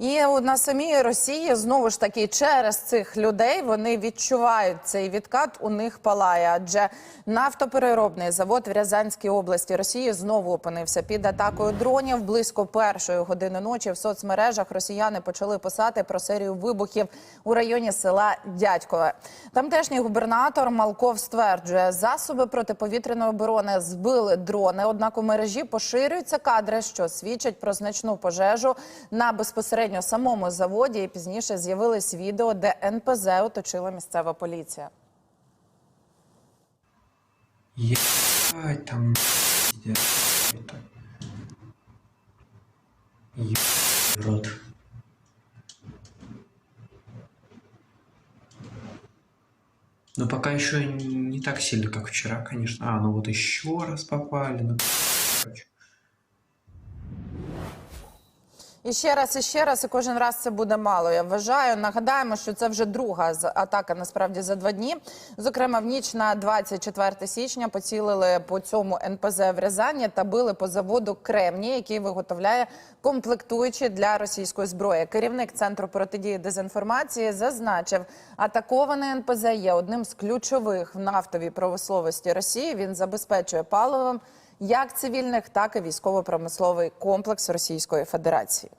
І на самій Росії знову ж таки через цих людей вони відчувають цей відкат. У них палає, адже нафтопереробний завод в Рязанській області Росії знову опинився під атакою дронів. Близько першої години ночі в соцмережах росіяни почали писати про серію вибухів у районі села Дядькове. Тамтешній губернатор Малков стверджує, засоби протиповітряної оборони збили дрони. Однак у мережі поширюються кадри, що свідчать про значну пожежу на безпосередньо самому заводі. І пізніше з'явились відео, де НПЗ оточила місцева поліція. Ебать, там рот. Но пока еще не так сильно, как вчера, конечно. А, ну вот еще раз попали. Ну, короче. І ще раз, і ще раз, і кожен раз це буде мало. Я вважаю. Нагадаємо, що це вже друга атака насправді за два дні. Зокрема, в ніч на 24 січня поцілили по цьому НПЗ в Рязані та били по заводу Кремній, який виготовляє комплектуючі для російської зброї. Керівник центру протидії дезінформації зазначив, атакований НПЗ є одним з ключових в нафтовій промисловості Росії. Він забезпечує паливом як цивільних, так і військово-промисловий комплекс Російської Федерації.